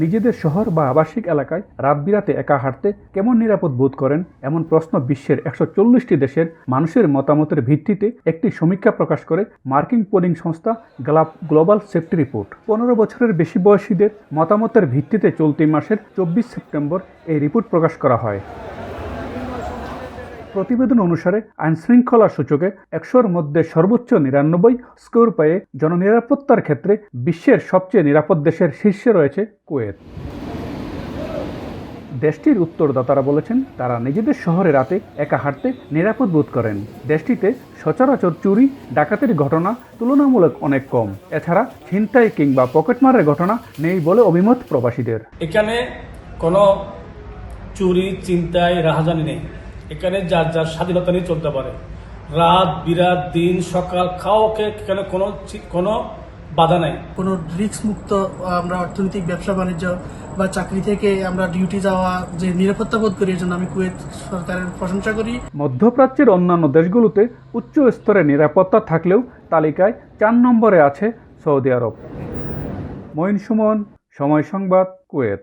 নিজেদের শহর বা আবাসিক এলাকায় রাত বিরাতে একা হাঁটতে কেমন নিরাপদ বোধ করেন? এমন প্রশ্ন বিশ্বের একশো চল্লিশটি দেশের মানুষের মতামতের ভিত্তিতে একটি সমীক্ষা প্রকাশ করে মার্কিন পোলিং সংস্থা গ্লাব গ্লোবাল সেফটি রিপোর্ট। পনেরো বছরের বেশি বয়সীদের মতামতের ভিত্তিতে চলতি মাসের চব্বিশ সেপ্টেম্বর এই রিপোর্ট প্রকাশ করা হয়। প্রতিবেদন অনুসারে আইন আইনশৃঙ্খলা সূচকে একশোর মধ্যে সর্বোচ্চ নিরানব্বই স্কোর পেয়ে জননিরাপত্তার ক্ষেত্রে বিশ্বের সবচেয়ে নিরাপদ দেশের শীর্ষে রয়েছে কুয়েত। দেশটির উত্তরদাতারা বলেছেন, তারা নিজেদের শহরে রাতে একা হাঁটতে নিরাপদ বোধ করেন। দেশটিতে সচরাচর চুরি, ডাকাতির ঘটনা তুলনামূলক অনেক কম। এছাড়া ছিনতাই কিংবা পকেটমারের ঘটনা নেই বলে অভিমত প্রবাসীদের। এখানে কোনো চুরি চিন্তায় রাহাজানি নেই। এখানে যার যার স্বাধীনতা নিয়ে চলতে পারে। রাত বিরাত দিন সকাল খাওয়াকে এখানে কোনো কোনো বাধা নাই। কোনো রিস্ক মুক্ত আমরা অর্থনৈতিক ব্যবসা বাণিজ্য বা চাকরি থেকে আমরা ডিউটি যাওয়া যে নিরাপত্তা বোধ করি এর জন্য আমি কুয়েত সরকারের প্রশংসা করি। মধ্যপ্রাচ্যের অন্যান্য দেশগুলোতে উচ্চ স্তরে নিরাপত্তা থাকলেও তালিকায় চার নম্বরে আছে সৌদি আরব। মঈন সুমন সময় সংবাদ কুয়েত।